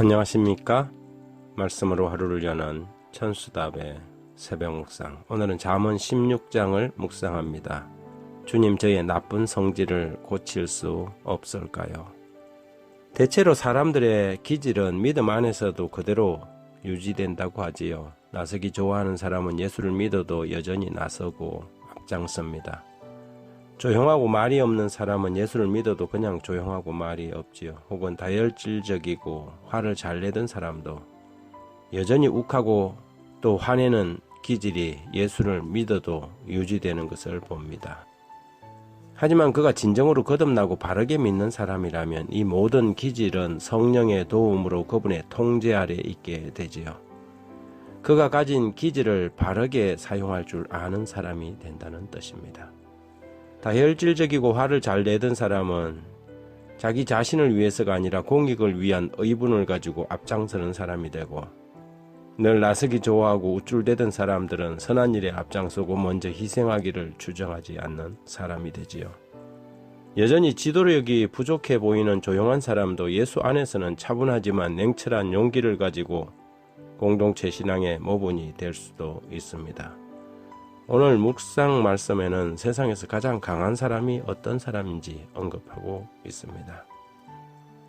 안녕하십니까? 말씀으로 하루를 여는 천수답의 새벽 묵상. 오늘은 잠언 16장을 묵상합니다. 주님 저의 나쁜 성질을 고칠 수 없을까요? 대체로 사람들의 기질은 믿음 안에서도 그대로 유지된다고 하지요. 나서기 좋아하는 사람은 예수를 믿어도 여전히 나서고 앞장섭니다. 조용하고 말이 없는 사람은 예수를 믿어도 그냥 조용하고 말이 없지요. 혹은 다혈질적이고 화를 잘 내던 사람도 여전히 욱하고 또 화내는 기질이 예수를 믿어도 유지되는 것을 봅니다. 하지만 그가 진정으로 거듭나고 바르게 믿는 사람이라면 이 모든 기질은 성령의 도움으로 그분의 통제 아래 있게 되지요. 그가 가진 기질을 바르게 사용할 줄 아는 사람이 된다는 뜻입니다. 다혈질적이고 화를 잘 내던 사람은 자기 자신을 위해서가 아니라 공익을 위한 의분을 가지고 앞장서는 사람이 되고 늘 나서기 좋아하고 우쭐대던 사람들은 선한 일에 앞장서고 먼저 희생하기를 주정하지 않는 사람이 되지요. 여전히 지도력이 부족해 보이는 조용한 사람도 예수 안에서는 차분하지만 냉철한 용기를 가지고 공동체 신앙의 모본이 될 수도 있습니다. 오늘 묵상 말씀에는 세상에서 가장 강한 사람이 어떤 사람인지 언급하고 있습니다.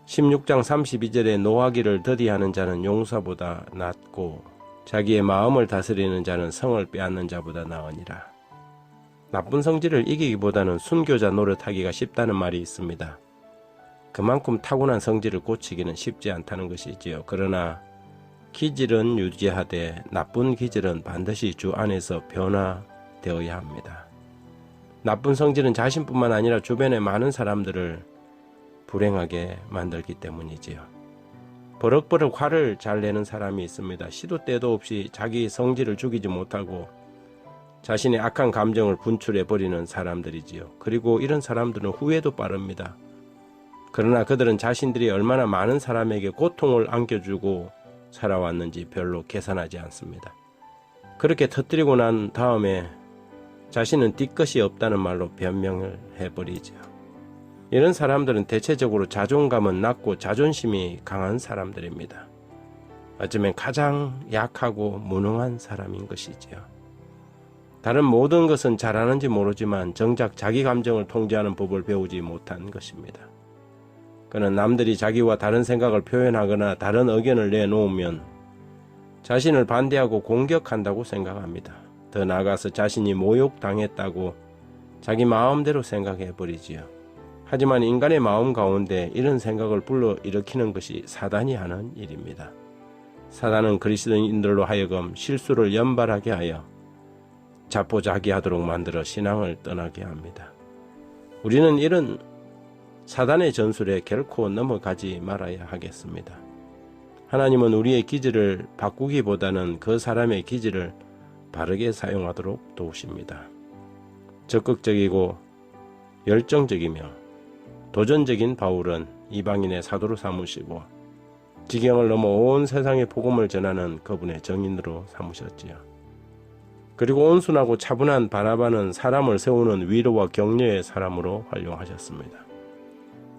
16장 32절에 노하기를 더디하는 자는 용사보다 낫고 자기의 마음을 다스리는 자는 성을 빼앗는 자보다 나으니라. 나쁜 성질을 이기기보다는 순교자 노릇하기가 쉽다는 말이 있습니다. 그만큼 타고난 성질을 고치기는 쉽지 않다는 것이지요. 그러나 기질은 유지하되 나쁜 기질은 반드시 주 안에서 변화 되어야 합니다. 나쁜 성질은 자신뿐만 아니라 주변의 많은 사람들을 불행하게 만들기 때문이지요. 버럭버럭 화를 잘 내는 사람이 있습니다. 시도 때도 없이 자기 성질을 죽이지 못하고 자신의 악한 감정을 분출해 버리는 사람들이지요. 그리고 이런 사람들은 후회도 빠릅니다. 그러나 그들은 자신들이 얼마나 많은 사람에게 고통을 안겨주고 살아왔는지 별로 계산하지 않습니다. 그렇게 터뜨리고 난 다음에 자신은 띠것이 없다는 말로 변명을 해버리죠. 이런 사람들은 대체적으로 자존감은 낮고 자존심이 강한 사람들입니다. 어쩌면 가장 약하고 무능한 사람인 것이지요. 다른 모든 것은 잘하는지 모르지만 정작 자기 감정을 통제하는 법을 배우지 못한 것입니다. 그는 남들이 자기와 다른 생각을 표현하거나 다른 의견을 내놓으면 자신을 반대하고 공격한다고 생각합니다. 더 나아가서 자신이 모욕당했다고 자기 마음대로 생각해 버리지요. 하지만 인간의 마음 가운데 이런 생각을 불러 일으키는 것이 사단이 하는 일입니다. 사단은 그리스도인들로 하여금 실수를 연발하게 하여 자포자기하도록 만들어 신앙을 떠나게 합니다. 우리는 이런 사단의 전술에 결코 넘어가지 말아야 하겠습니다. 하나님은 우리의 기질을 바꾸기보다는 그 사람의 기질을 바르게 사용하도록 도우십니다. 적극적이고 열정적이며 도전적인 바울은 이방인의 사도로 삼으시고 지경을 넘어 온 세상에 복음을 전하는 그분의 정인으로 삼으셨지요. 그리고 온순하고 차분한 바나바는 사람을 세우는 위로와 격려의 사람으로 활용하셨습니다.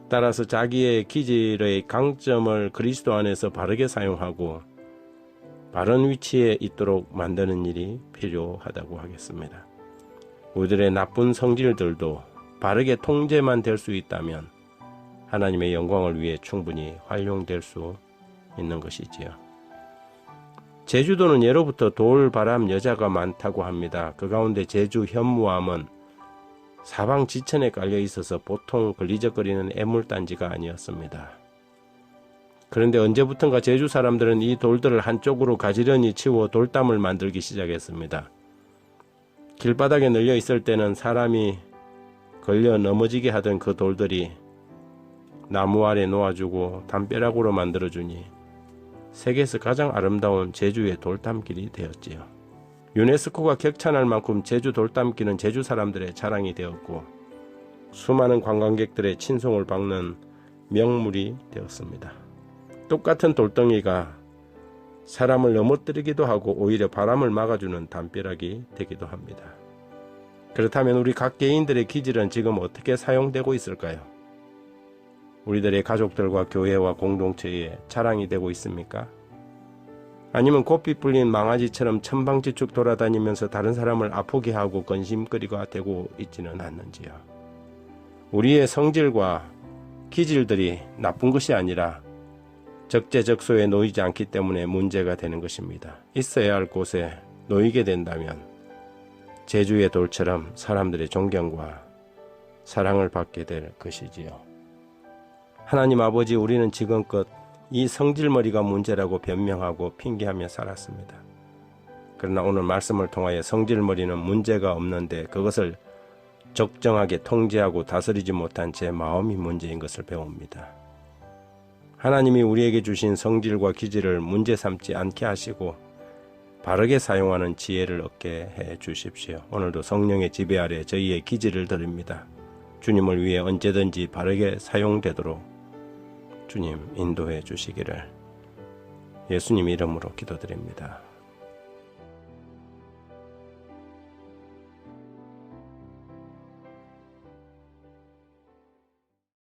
따라서 자기의 기질의 강점을 그리스도 안에서 바르게 사용하고 바른 위치에 있도록 만드는 일이 필요하다고 하겠습니다. 우리들의 나쁜 성질들도 바르게 통제만 될 수 있다면 하나님의 영광을 위해 충분히 활용될 수 있는 것이지요. 제주도는 예로부터 돌, 바람, 여자가 많다고 합니다. 그 가운데 제주 현무암은 사방 지천에 깔려 있어서 보통 걸리적거리는 애물단지가 아니었습니다. 그런데 언제부턴가 제주 사람들은 이 돌들을 한쪽으로 가지런히 치워 돌담을 만들기 시작했습니다. 길바닥에 널려 있을 때는 사람이 걸려 넘어지게 하던 그 돌들이 나무 아래 놓아주고 담벼락으로 만들어주니 세계에서 가장 아름다운 제주의 돌담길이 되었지요. 유네스코가 격찬할 만큼 제주 돌담길은 제주 사람들의 자랑이 되었고 수많은 관광객들의 친송을 받는 명물이 되었습니다. 똑같은 돌덩이가 사람을 넘어뜨리기도 하고 오히려 바람을 막아주는 담벼락이 되기도 합니다. 그렇다면 우리 각 개인들의 기질은 지금 어떻게 사용되고 있을까요? 우리들의 가족들과 교회와 공동체에 자랑이 되고 있습니까? 아니면 고삐 불린 망아지처럼 천방지축 돌아다니면서 다른 사람을 아프게 하고 건심거리가 되고 있지는 않는지요. 우리의 성질과 기질들이 나쁜 것이 아니라 적재적소에 놓이지 않기 때문에 문제가 되는 것입니다. 있어야 할 곳에 놓이게 된다면 제주의 돌처럼 사람들의 존경과 사랑을 받게 될 것이지요. 하나님 아버지 우리는 지금껏 이 성질머리가 문제라고 변명하고 핑계하며 살았습니다. 그러나 오늘 말씀을 통하여 성질머리는 문제가 없는데 그것을 적정하게 통제하고 다스리지 못한 제 마음이 문제인 것을 배웁니다. 하나님이 우리에게 주신 성질과 기질을 문제 삼지 않게 하시고 바르게 사용하는 지혜를 얻게 해 주십시오. 오늘도 성령의 지배 아래 저희의 기질을 드립니다. 주님을 위해 언제든지 바르게 사용되도록 주님 인도해 주시기를 예수님 이름으로 기도드립니다.